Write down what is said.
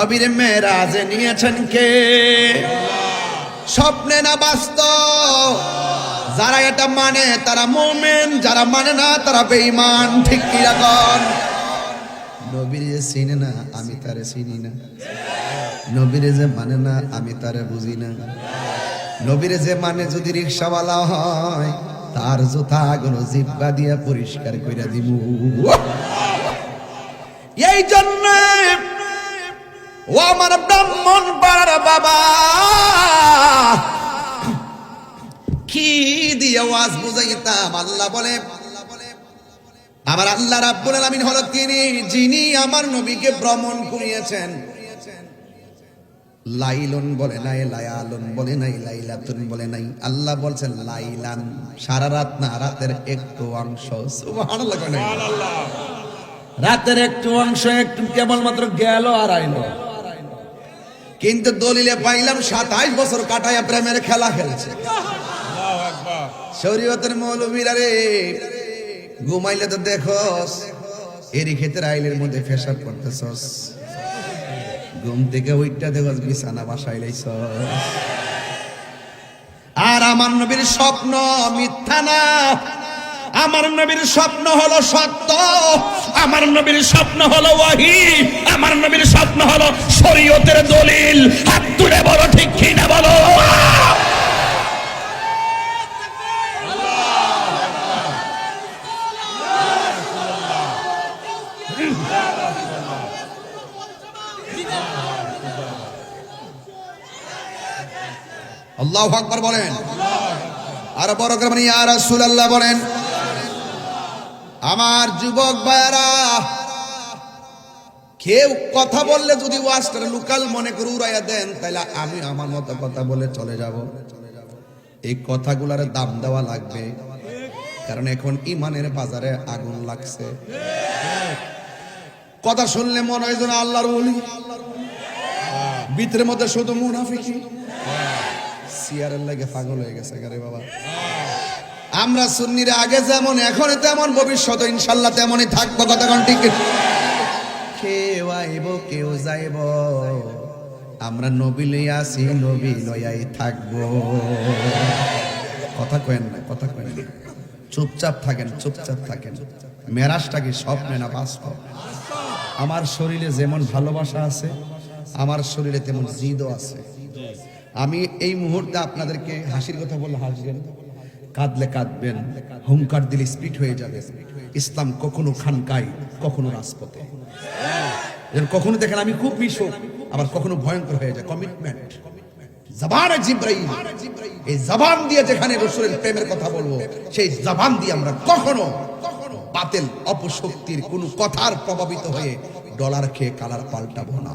নবীর মেরাজে নিয়েছেন কে? স্বপ্নে না বাস্তব। যারা এটা মানে তারা মোমেন, যারা মানে না, তারা বেঈমান। ঠিক কি এখন নবীর যে চিনে না, আমি তারে চিনি না। নবীর যে মানে না, আমি তারে বুঝি না। নবীর যে মানে যদি রিক্সাওয়ালা হয়, তার জুতা গুলো জিব্বা দিয়া পরিষ্কার কইরা দিব এই জন্য ও আমার ব্রাহ্মণ পাড়ার বাবা। কি দিয়ে ওয়াজ বুঝাইতাম? আল্লাহ বলে আমার আল্লাহ রাব্বুল আলামিন হলো তিনি যিনি আমার নবীকে ভ্রমণ করিয়েছেন। লাইলন বলে নাই লায়ালন বলে নাই লাইলাতুন বলে নাই। আল্লাহ বলছেন লাইলান সারা রাত না রাতের একটু অংশ। সুবহানাল্লাহ রাতের একটু অংশ একটু কেবলমাত্র গেল আর আইলো। কিন্তু দলিলে পাইলাম সাতাইশ বছর কাটায়া প্রেমের খেলা খেলছে। শরীয়তের মৌলবীরা রে, ঘুমাইলে তো দেখোস এরি ক্ষেতের আইলের মধ্যে ফেসার করতেছস ঘুম থেকে ওইটা দেখোস, বিছানা বাসাইলাইছ আর আমার নবীর স্বপ্ন মিথ্যা না আমার নবীর স্বপ্ন হলো সত্য, আমার নবীর স্বপ্ন হলো ওয়াহি, আমার নবীর স্বপ্ন হলো শরীয়তের দলিল। হাত তুলে বলো ঠিক কি না বলো। আল্লাহ আকবার বলেন। আর বড় করে মানে ইয়া রাসূলুল্লাহ বলেন আমার যুবক ভাইরা কেউ কথা বললে যদি ওয়াজটা লোকাল মনে করে উড়াইয়া দেন তাহলে আমি আমার মতো কথা বলে চলে যাব। এই কথাগুলার দাম দেওয়া লাগবে কারণ এখন ইমানের বাজারে আগুন লাগছে। কথা শুনলে মনে হয় যেন আল্লাহর ওলি। ভিতরের মধ্যে শুধু মুনাফিকি সিয়ারের লাগে পাগল হয়ে গেছে গারে বাবা। আমরা সুন্নিরা আগে যেমন এখন তেমন ভবিষ্যৎ ইনশাল্লাহ তেমনই থাকব কতক্ষণ ঠিক কেউ আইব, কেউ যাইব, আমরা নবী লইয়া আসি, নবী লইয়াই থাকব। কথা কেন না, কথা কেন না। চুপচাপ থাকেন চুপচাপ থাকেন। মেরাজটা কি স্বপ্নে না বাস্তব? আমার শরীরে যেমন ভালোবাসা আছে, আমার শরীরে তেমন জিদও আছে। আমি এই মুহূর্তে আপনাদেরকে হাসির কথা বললে হাসবেন? কাঁদলে কাঁদবেন, হুঙ্কার দিলে স্পিড হয়ে যাবে। ইসলাম কখনো খানকাই কখনো রাজপথে। কখনো দেখেন আমি খুব মিশুক, আবার কখনো ভয়ঙ্কর হয়ে যায়। কমিটমেন্ট জবান জিব্রাইল। এই জবান দিয়ে যেখানে রসুলের প্রেমের কথা বলব, সেই জবান দিয়ে আমরা কখনো বাতিল, অপশক্তির কোনো কথার প্রভাবিত হয়ে ডলার খেয়ে কালার পাল্টাবো না।